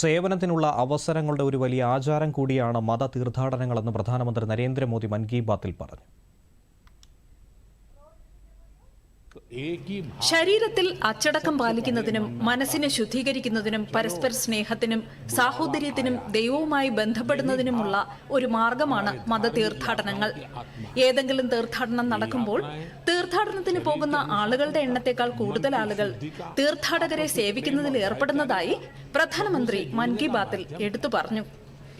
സേവനത്തിനുള്ള അവസരങ്ങളുടെ ഒരു വലിയ ആചാരം കൂടിയാണ് മത തീർത്ഥാടനങ്ങളെന്ന് പ്രധാനമന്ത്രി നരേന്ദ്രമോദി മൻ കി ബാത്തിൽ പറഞ്ഞു. ശരീരത്തിൽ അച്ചടക്കം പാലിക്കുന്നതിനും മനസ്സിനെ ശുദ്ധീകരിക്കുന്നതിനും പരസ്പര സ്നേഹത്തിനും സാഹോദര്യത്തിനും ദൈവവുമായി ബന്ധപ്പെടുന്നതിനുമുള്ള ഒരു മാർഗമാണ് മത തീർത്ഥാടനങ്ങൾ ഏതെങ്കിലും തീർത്ഥാടനം നടക്കുമ്പോൾ തീർത്ഥാടനത്തിന് പോകുന്ന ആളുകളുടെ എണ്ണത്തെക്കാൾ കൂടുതൽ ആളുകൾ തീർത്ഥാടകരെ സേവിക്കുന്നതിൽ ഏർപ്പെടുന്നതായി പ്രധാനമന്ത്രി മൻ കി ബാത്തിൽ എടുത്തു പറഞ്ഞു.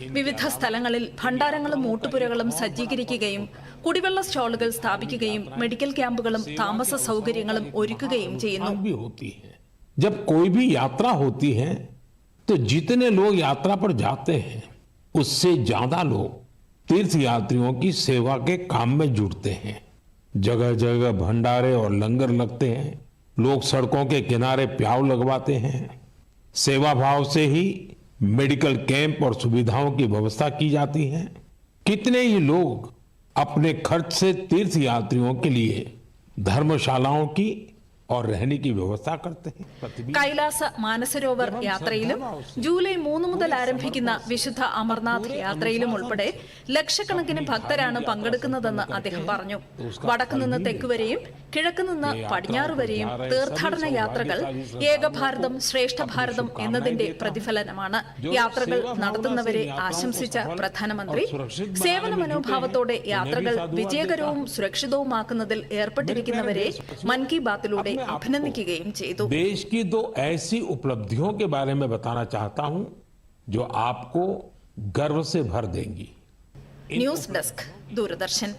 വിവിധ സ്ഥലങ്ങളിൽ ഭണ്ഡാരങ്ങളും മൂട്ടുപുരകളും സജ്ജീകരിക്കുകയും കുടിവെള്ള സ്റ്റാളുകൾ സ്ഥാപിക്കുകയും മെഡിക്കൽ ക്യാമ്പുകളും താമസ സൗകര്യങ്ങളും ഒരുക്കുകയും ചെയ്യുന്നു भी होती है जब कोई भी यात्रा होती है तो जितने लोग यात्रा पर जाते हैं उससे ज्यादा लोग तीर्थ यात्रियों की सेवा के काम में जुड़ते हैं जगह जगह भंडारे और लंगर लगते हैं लोग सड़कों के किनारे प्याव लगवाते हैं सेवा भाव से ही मेडिकल कैंप और सुविधाओं की व्यवस्था की जाती है। कितने ही लोग अपने खर्च से तीर्थ यात्रियों के लिए धर्मशालाओं की കൈലാസ മാനസരോവർ യാത്രയിലും ജൂലൈ മൂന്ന് മുതൽ ആരംഭിക്കുന്ന വിശുദ്ധ അമർനാഥ് യാത്രയിലും ഉൾപ്പെടെ ലക്ഷക്കണക്കിന് ഭക്തരാണ് പങ്കെടുക്കുന്നതെന്ന് അദ്ദേഹം പറഞ്ഞു. വടക്കുനിന്ന് തെക്കുവരെയും കിഴക്കുനിന്ന് പടിഞ്ഞാറ് വരെയും തീർത്ഥാടന യാത്രകൾ ഏകഭാരതം ശ്രേഷ്ഠ ഭാരതം എന്നതിന്റെ പ്രതിഫലനമാണ് യാത്രകൾ നടത്തുന്നവരെ ആശംസിച്ച പ്രധാനമന്ത്രി സേവന മനോഭാവത്തോടെ യാത്രകൾ വിജയകരവും സുരക്ഷിതവുമാക്കുന്നതിൽ ഏർപ്പെട്ടിരിക്കുന്നവരെ മൻ കി ബാത്തിലൂടെ अभिनंदन की गई जी तो देश की दो ऐसी उपलब्धियों के बारे में बताना चाहता हूँ जो आपको गर्व से भर देंगी। News desk Doordarshan.